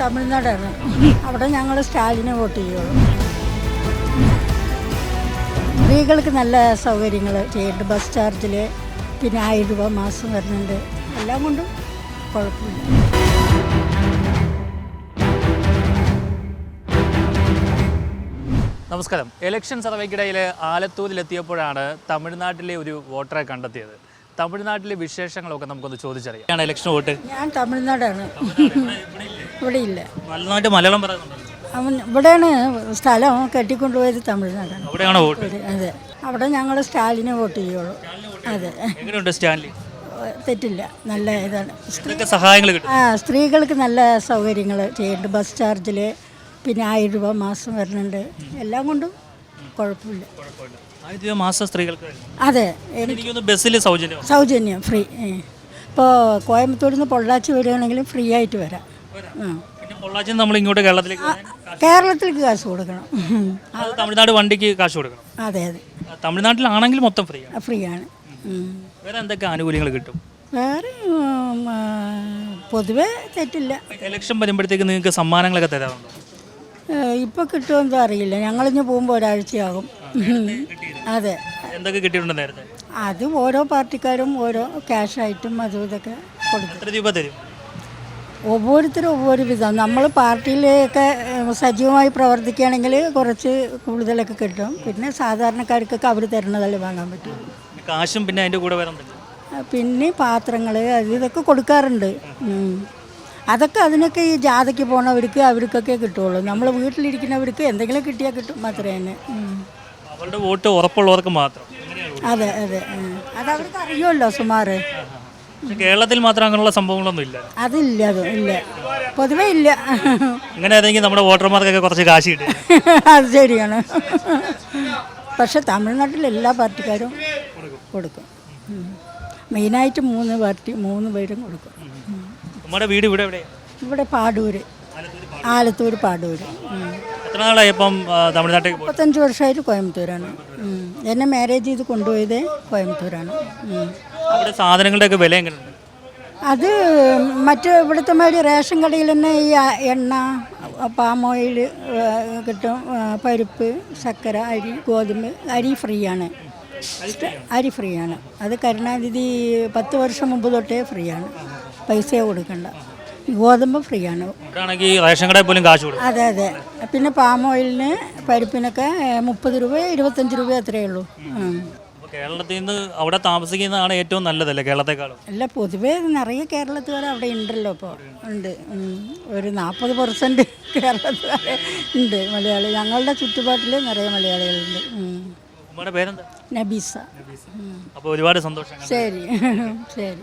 തമിഴ്നാടാണ്. അവിടെ ഞങ്ങൾ സ്റ്റാലിനെ വോട്ട് ചെയ്യുള്ളൂ. സ്ത്രീകൾക്ക് നല്ല സൗകര്യങ്ങൾ ചെയ്യുന്നുണ്ട് ബസ് ചാർജിൽ പിന്നെ ആയിരം രൂപ മാസം വരുന്നുണ്ട്. എല്ലാം കൊണ്ടും കുഴപ്പമില്ല. നമസ്കാരം. എലക്ഷൻ സർവേക്കിടയിൽ ആലത്തൂരിലെത്തിയപ്പോഴാണ് തമിഴ്നാട്ടിലെ ഒരു വോട്ടറെ കണ്ടെത്തിയത്. തമിഴ്നാട്ടിലെ വിശേഷങ്ങളൊക്കെ നമുക്കൊന്ന് ചോദിച്ചറിയാം. Election vote? ഞാൻ തമിഴ്നാടാണ്. ഇവിടെ ഇല്ല. മലയാളം പറയുന്നുണ്ട്? അവൻ ഇവിടെയാണ് സ്ഥലം കെട്ടിക്കൊണ്ടുപോയത് തമിഴ്നാടാണ്. അവിടെയാണ് വോട്ട്? അതെ അവിടെ ഞങ്ങൾ സ്റ്റാലിനെ വോട്ട് ചെയ്യുള്ളൂ. അതെ. എങ്ങനെയുണ്ട് സ്റ്റാൻലി തെറ്റില്ല. നല്ല ഇതാണ്. ഇതൊക്കെ സഹായങ്ങൾ കിട്ടും. ആ സ്ത്രീകൾക്ക് നല്ല സൗകര്യങ്ങൾ ചെയ്യുന്നുണ്ട്. ബസ് ചാർജിൽ പിന്നെ ആയിരം രൂപ മാസം വരുന്നുണ്ട്. എല്ലാം കൊണ്ടും കുഴപ്പമില്ല. ആയിരത്തി ഇരുപത് മാസം സ്ത്രീകൾക്ക് അതെ എനിക്ക് എനിക്കൊന്ന് ബസ്സിൽ സൗജന്യം സൗജന്യം ഫ്രീ ഇപ്പോൾ കോയമ്പത്തൂരിൽ നിന്ന് പൊള്ളാച്ചി വരികയാണെങ്കിൽ ഫ്രീ ആയിട്ട് വരാം. ആ. നമ്മൾ ഇങ്ങോട്ട് കേരളത്തിലേക്ക് കേരളത്തിലേക്ക് കാശ് കൊടുക്കണം. തമിഴ്നാട് വണ്ടിക്ക് കാശ് കൊടുക്കണം. അതെ അതെ. തമിഴ്നാട്ടിലാണെങ്കിൽ മൊത്തം ഫ്രീ ആണ്. ഫ്രീ ആണ് വേറെ എന്തൊക്കെ ആനുകൂല്യങ്ങൾ കിട്ടും? വേറെ പൊതുവേ തെറ്റില്ല. ഇലക്ഷൻ വരുമ്പോഴത്തേക്ക് നിങ്ങൾക്ക് സമ്മാനങ്ങളൊക്കെ തരാറുണ്ടോ? ഇപ്പൊ കിട്ടുമെന്നും അറിയില്ല. ഞങ്ങളിന്ന് പോകുമ്പോ ഒരാഴ്ചയാകും. അതെ. എന്തൊക്കെ കിട്ടിയിട്ടുണ്ട് നേരത്തെ? അത് ഓരോ പാർട്ടിക്കാരും ഓരോ ക്യാഷായിട്ടും അതും ഇതൊക്കെ കൊടുക്കും. എത്ര ഒവ്വൊരു ഓരോ വിധം. നമ്മൾ പാർട്ടിയിലൊക്കെ സജീവമായി പ്രവർത്തിക്കുകയാണെങ്കിൽ കുറച്ച് കൂടുതലൊക്കെ കിട്ടും. പിന്നെ സാധാരണക്കാർക്കൊക്കെ അവർ തരുന്നതല്ലേ വാങ്ങാൻ പറ്റും. കാശും പിന്നെ അതിന്റെ കൂടെ വരുന്നുണ്ട് പിന്നെ പാത്രങ്ങൾ അത് ഇതൊക്കെ കൊടുക്കാറുണ്ട്. അതൊക്കെ അതിനൊക്കെ ഈ ജാഥയ്ക്ക് പോണവർക്ക് അവർക്കൊക്കെ കിട്ടുള്ളൂ. നമ്മൾ വീട്ടിലിരിക്കുന്നവർക്ക് എന്തെങ്കിലും കിട്ടിയാൽ കിട്ടും മാത്രമേ തന്നെ. അവരുടെ വോട്ട് ഉറപ്പുള്ളവർക്ക് മാത്രം. അതെ അതെ. അത് അവർക്ക് അറിയുമല്ലോ സുമാറ്. കേരളത്തിൽ മാത്രം അങ്ങനെയുള്ള സംഭവങ്ങളൊന്നും ഇല്ല. അതില്ല അത് ഇല്ല. പൊതുവേ ഇല്ല. ഇങ്ങനെ ആയിരുന്നെങ്കിൽ നമ്മുടെ വോട്ടർമാർക്കൊക്കെ കുറച്ച് കാശ് കിട്ടും. അത് ശരിയാണ്. പക്ഷെ തമിഴ്നാട്ടിൽ എല്ലാ പാർട്ടിക്കാരും കൊടുക്കും. മെയിനായിട്ട് മൂന്ന് പാർട്ടി മൂന്ന് പേരും കൊടുക്കും. നമ്മുടെ വീട് ഇവിടെ എവിടെയാണ് ഇവിടെ പാടൂര്. ആലത്തൂർ പാടൂര്. എത്ര നാളായി ഇപ്പം തമിഴ്നാട്ടിലേക്ക് മുപ്പത്തഞ്ച് വർഷമായിട്ട് കോയമ്പത്തൂരാണ്. എന്നെ മാരേജ് ചെയ്ത് കൊണ്ടുപോയത് കോയമ്പത്തൂരാണ്. അവിടെ സാധനങ്ങളുടെയൊക്കെ വില എങ്ങനെയുണ്ട്? അത് മറ്റ് ഇവിടുത്തെ മാതിരി റേഷൻ കടയിൽ തന്നെ ഈ എണ്ണ പാം ഓയിൽ കിട്ടും പരിപ്പ് ശർക്കര അരി ഗോതമ്പ് അരി ഫ്രീ ആണ്. അരി ഫ്രീ ആണ് അത് കരുണാനിധി പത്ത് വർഷം മുമ്പ് തൊട്ടേ ഫ്രീ ആണ് പൈസ കൊടുക്കണ്ട. ഗോതമ്പ് ഫ്രീ ആണ് റേഷൻ കടയിൽ പോലും കാശ് അതെ അതെ. പിന്നെ പാം ഓയിലിന് പരിപ്പിനൊക്കെ മുപ്പത് രൂപ ഇരുപത്തഞ്ച് രൂപ അത്രയേ ഉള്ളൂ. കേരളത്തിൽ നിന്ന് അവിടെ താമസിക്കുന്നതാണ് ഏറ്റവും നല്ലതല്ലേ കേരളത്തെക്കാളും? അല്ല പൊതുവേ നിറയെ കേരളത്തുകാർ അവിടെ ഉണ്ടല്ലോ ഇപ്പോൾ ഉണ്ട്. ഒരു നാൽപ്പത് പെർസെന്റ് കേരളത്തുകാർ ഉണ്ട് മലയാളി. ഞങ്ങളുടെ ചുറ്റുപാട്ടിൽ നിറയെ മലയാളികളുണ്ട്. ഉമ്മയുടെ പേരെന്താ? നബീസ. അപ്പൊ അപ്പോൾ ഒരുപാട് സന്തോഷം. ശരി. ശരി.